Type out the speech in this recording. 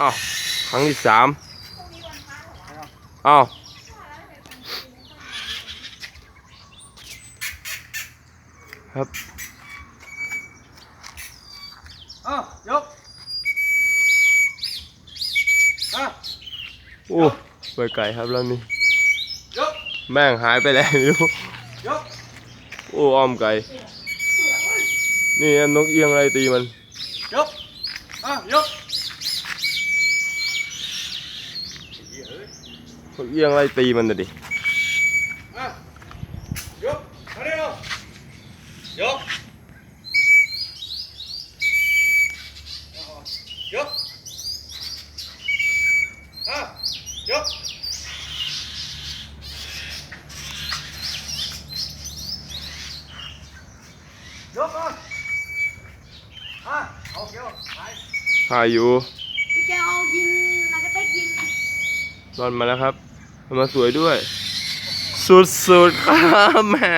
อ้าวครั้งที่สามอ้าวครับอ้าวยกอะโอ้ไปไก่ครับแล้วนี่ยกแม่งหายไปแล้วไม่รู้ยกโอ้อ้อมไก่ นี่นกเอียงอะไรตีมันยกอะยก นก เอียงอะไรตีมันน่ะดิอะยกมาเร็วยกยกอะยกยกอะอะโอเคไปหาอยู่พี่แกเอายิงนักกระเตกยิงนอนมาแล้วครับ มาสวยด้วย สุดๆครับแม่